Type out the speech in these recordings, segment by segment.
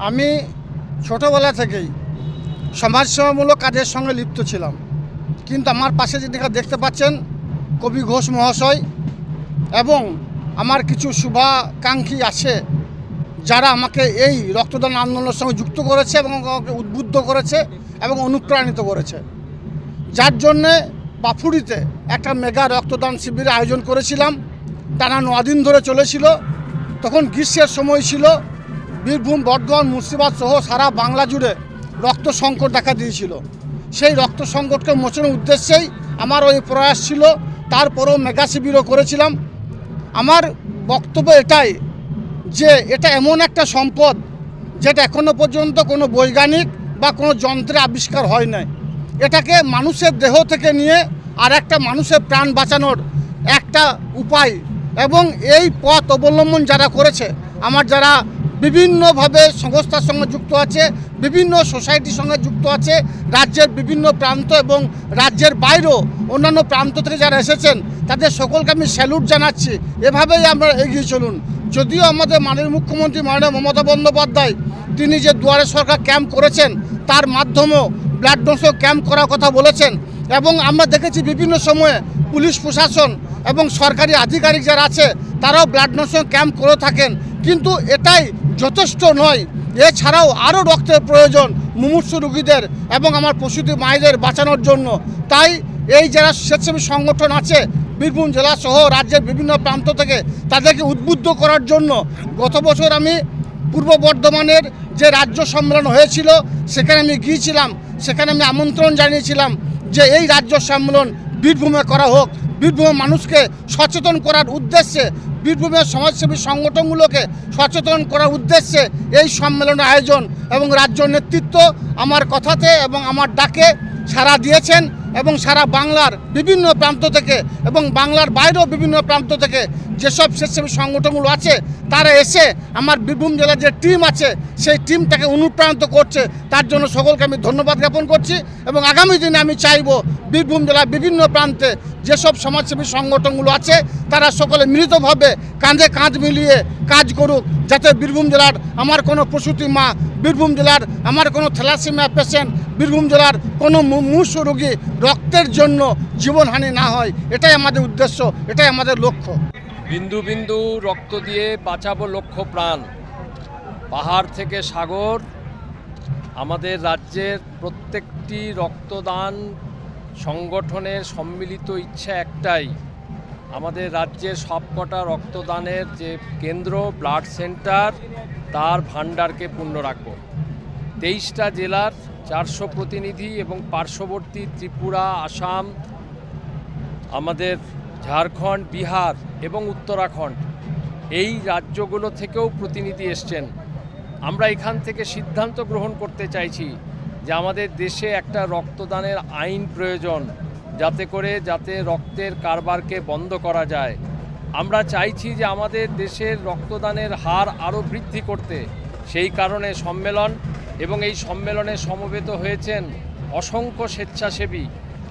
আমি ছোটোবেলা থেকেই সমাজসেবামূলক কাজের সঙ্গে লিপ্ত ছিলাম। কিন্তু আমার পাশে যেদিকে দেখতে পাচ্ছেন কবি ঘোষ মহাশয় এবং আমার কিছু শুভাকাঙ্ক্ষী আছে যারা আমাকে এই রক্তদান আন্দোলনের সঙ্গে যুক্ত করেছে এবং আমাকে উদ্বুদ্ধ করেছে এবং অনুপ্রাণিত করেছে। যার জন্যে বাফুড়িতে একটা মেগা রক্তদান শিবিরের আয়োজন করেছিলাম। টানা নদিন ধরে চলেছিল। তখন গ্রীষ্মের সময় ছিল। বীরভূম বর্ধমান মুর্শিদাবাদ সহ সারা বাংলা জুড়ে রক্ত সংকট দেখা দিয়েছিল। সেই রক্ত সংকটকে মোচনের উদ্দেশ্যেই আমার ওই প্রয়াস ছিল। তারপরেও মেগা শিবিরও করেছিলাম। আমার বক্তব্য এটাই যে এটা এমন একটা সম্পদ যেটা এখনও পর্যন্ত কোনো বৈজ্ঞানিক বা কোনো যন্ত্রে আবিষ্কার হয় নাই। এটাকে মানুষের দেহ থেকে নিয়ে আর একটা মানুষের প্রাণ বাঁচানোর একটা উপায় এবং এই পথ অবলম্বন যারা করেছে, আমার যারা বিভিন্নভাবে সংস্থার সঙ্গে যুক্ত আছে, বিভিন্ন সোসাইটির সঙ্গে যুক্ত আছে, রাজ্যের বিভিন্ন প্রান্ত এবং রাজ্যের বাইরেও অন্যান্য প্রান্ত থেকে যারা এসেছেন, তাদের সকলকে আমি স্যালুট জানাচ্ছি। এভাবেই আমরা এগিয়ে চলুন। যদিও আমাদের মাননীয় মুখ্যমন্ত্রী মাননীয় মমতা বন্দ্যোপাধ্যায়, তিনি যে দুয়ারে সরকার ক্যাম্প করেছেন, তার মাধ্যমেও ব্লাড ডোনেশন ক্যাম্প করার কথা বলেছেন এবং আমরা দেখেছি বিভিন্ন সময়ে পুলিশ প্রশাসন এবং সরকারি আধিকারিক যারা আছে, তারাও ব্লাড ডোনেশন ক্যাম্প করে থাকেন। কিন্তু এটাই যথেষ্ট নয়। এছাড়াও আরও রক্তের প্রয়োজন মুমূর্ষ রুগীদের এবং আমার প্রসূতি মায়েদের বাঁচানোর জন্য। তাই এই যারা স্বেচ্ছাসেবী সংগঠন আছে, বীরভূম জেলা সহ রাজ্যের বিভিন্ন প্রান্ত থেকে তাদেরকে উদ্বুদ্ধ করার জন্য গত বছর আমি পূর্ব বর্ধমানের যে রাজ্য সম্মেলন হয়েছিল, সেখানে আমি গিয়েছিলাম। সেখানে আমি আমন্ত্রণ জানিয়েছিলাম যে এই রাজ্য সম্মেলন বীরভূমে করা হোক। বীরভূমের মানুষকে সচেতন করার উদ্দেশ্যে বীরভূমের সমাজসেবী সংগঠনগুলোকে সচেতন করার উদ্দেশ্যে এই সম্মেলনের আয়োজন এবং রাজ্য নেতৃত্ব আমার কথাতে এবং আমার ডাকে সাড়া দিয়েছেন এবং সারা বাংলার বিভিন্ন প্রান্ত থেকে এবং বাংলার বাইরেও বিভিন্ন প্রান্ত থেকে যেসব স্বেচ্ছাসেবী সংগঠনগুলো আছে, তারা এসে আমার বীরভূম জেলার যে টিম আছে, সেই টিমটাকে অনুপ্রাণিত করছে। তার জন্য সকলকে আমি ধন্যবাদ জ্ঞাপন করছি এবং আগামী দিনে আমি চাইব বীরভূম জেলার বিভিন্ন প্রান্তে যেসব সমাজসেবী সংগঠনগুলো আছে, তারা সকলে মিলিতভাবে কাঁধে কাঁধ মিলিয়ে কাজ করুক, যাতে বীরভূম জেলার আমার কোনো প্রসূতি মা, বীরভূম জেলার আমার কোনো থ্যালাসিমিয়া পেশেন্ট বীরভূম জেলার কোনো মুমূর্ষ রোগী রক্তের জন্য জীবনহানি না হয়, এটাই আমাদের উদ্দেশ্য, এটাই আমাদের লক্ষ্য। বিন্দু বিন্দু রক্ত দিয়ে বাঁচাবো লক্ষ্য প্রাণ। পাহাড় থেকে সাগর, আমাদের রাজ্যের প্রত্যেকটি রক্তদান সংগঠনের সম্মিলিত ইচ্ছা একটাই, আমাদের রাজ্যের সবকটা রক্তদানের যে কেন্দ্র, ব্লাড সেন্টার, তার ভাণ্ডারকে পূর্ণ রাখব। তেইশটা জেলার চারশো প্রতিনিধি এবং পার্শ্ববর্তী ত্রিপুরা, আসাম, আমাদের ঝাড়খণ্ড, বিহার এবং উত্তরাখণ্ড এই রাজ্যগুলো থেকেও প্রতিনিধি এসছেন। আমরা এখান থেকে সিদ্ধান্ত গ্রহণ করতে চাইছি যে আমাদের দেশে একটা রক্তদানের আইন প্রয়োজন, যাতে করে যাতে রক্তের কারবারকে বন্ধ করা যায়। আমরা চাইছি যে আমাদের দেশের রক্তদানের হার আরও বৃদ্ধি করতে, সেই কারণে সম্মেলন এবং এই সম্মেলনে সমবেত হয়েছেন অসংখ্য স্বেচ্ছাসেবী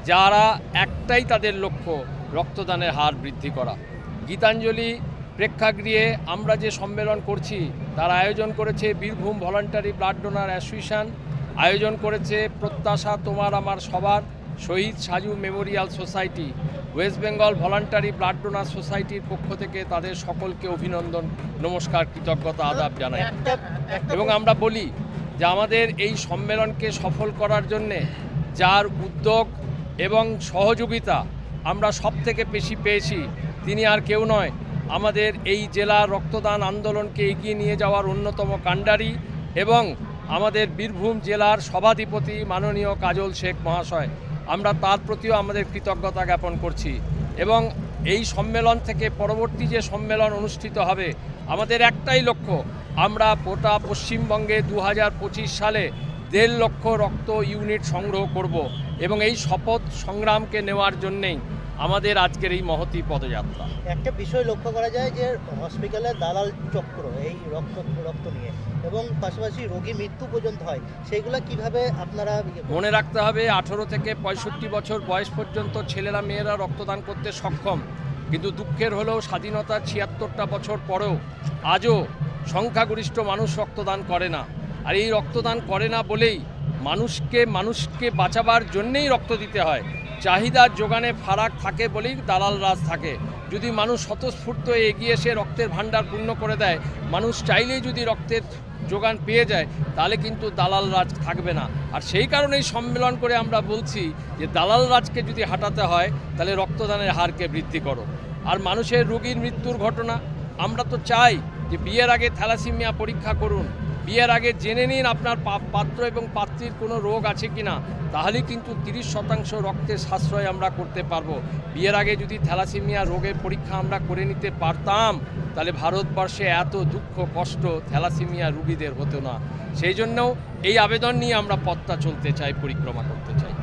যারা একটাই তাদের লক্ষ্য রক্তদানের হার বৃদ্ধি করা। গীতাঞ্জলি প্রেক্ষাগৃহে আমরা যে সম্মেলন করছি তার আয়োজন করেছে Birbhum voluntary blood donor association আয়োজন করেছে প্রত্যাশা তোমার আমার সবার Shahid Saju memorial society West Bengal voluntary blood donor সোসাইটির পক্ষ থেকে তাদের সকলকে অভিনন্দন নমস্কার কৃতজ্ঞতা আদাব জানাই। এবং আমরা বলি যে আমাদের এই সম্মেলনকে সফল করার জন্যে যার উদ্যোগ এবং সহযোগিতা আমরা সব থেকে বেশি পেয়েছি, তিনি আর কেউ নয়। আমাদের এই জেলার রক্তদান আন্দোলনকে এগিয়ে নিয়ে যাওয়ার অন্যতম কাণ্ডারি এবং আমাদের বীরভূম জেলার সভাধিপতি মাননীয় কাজল শেখ মহাশয়। আমরা তার প্রতিও আমাদের কৃতজ্ঞতা জ্ঞাপন করছি এবং এই সম্মেলন থেকে পরবর্তী যে সম্মেলন অনুষ্ঠিত হবে, আমাদের একটাই লক্ষ্য আমরা গোটা পশ্চিমবঙ্গে দু হাজার পঁচিশ সালে দেড় লক্ষ রক্ত ইউনিট সংগ্রহ করব এবং এই শপথ সংগ্রামকে নেওয়ার জন্যেই আমাদের আজকের এই মহতি পদযাত্রা। একটা বিষয় লক্ষ্য করা যায় যে হসপিটালে দালাল চক্র এই রক্ত রক্ত নিয়ে এবং পাশাপাশি রোগী মৃত্যু পর্যন্ত হয় সেইগুলো কীভাবে আপনারা ইয়ে মনে রাখতে হবে আঠেরো থেকে পঁয়ষট্টি বছর বয়স পর্যন্ত ছেলেরা মেয়েরা রক্তদান করতে সক্ষম। কিন্তু দুঃখের হলেও স্বাধীনতা ছিয়াত্তরটা বছর পরেও আজও সংখ্যাগরিষ্ঠ মানুষ রক্তদান করে না। আর এই রক্তদান করে না বলেই মানুষকে মানুষকে বাঁচাবার জন্যেই রক্ত দিতে হয়। চাহিদার যোগানে ফারাক থাকে বলেই দালাল রাজ থাকে। যদি মানুষ স্বতঃস্ফূর্ত এগিয়ে এসে রক্তের ভাণ্ডার পূর্ণ করে দেয়, মানুষ চাইলেই যদি রক্তের যোগান পেয়ে যায়, তাহলে কিন্তু দালাল রাজ থাকবে না। আর সেই কারণেই সম্মেলন করে আমরা বলছি যে, দালাল রাজকে যদি হাঁটাতে হয়, তাহলে রক্তদানের হারকে বৃদ্ধি করো। আর মানুষের রোগীর মৃত্যুর ঘটনা, আমরা তো চাই যে বিয়ের আগে থ্যালাসিমিয়া পরীক্ষা করুন। বিয়ের আগে জেনে নিন আপনার পাত্র এবং পাত্রীর কোনো রোগ আছে কি না তাহলেই কিন্তু তিরিশ শতাংশ রক্তের সাশ্রয় আমরা করতে পারব। বিয়ের আগে যদি থ্যালাসিমিয়া রোগের পরীক্ষা আমরা করে নিতে পারতাম, তাহলে ভারতবর্ষে এত দুঃখ, কষ্ট থ্যালাসিমিয়া রুগীদের হতো না। সেই জন্যও এই আবেদন নিয়ে আমরা পথটা চলতে চাই, পরিক্রমা করতে চাই।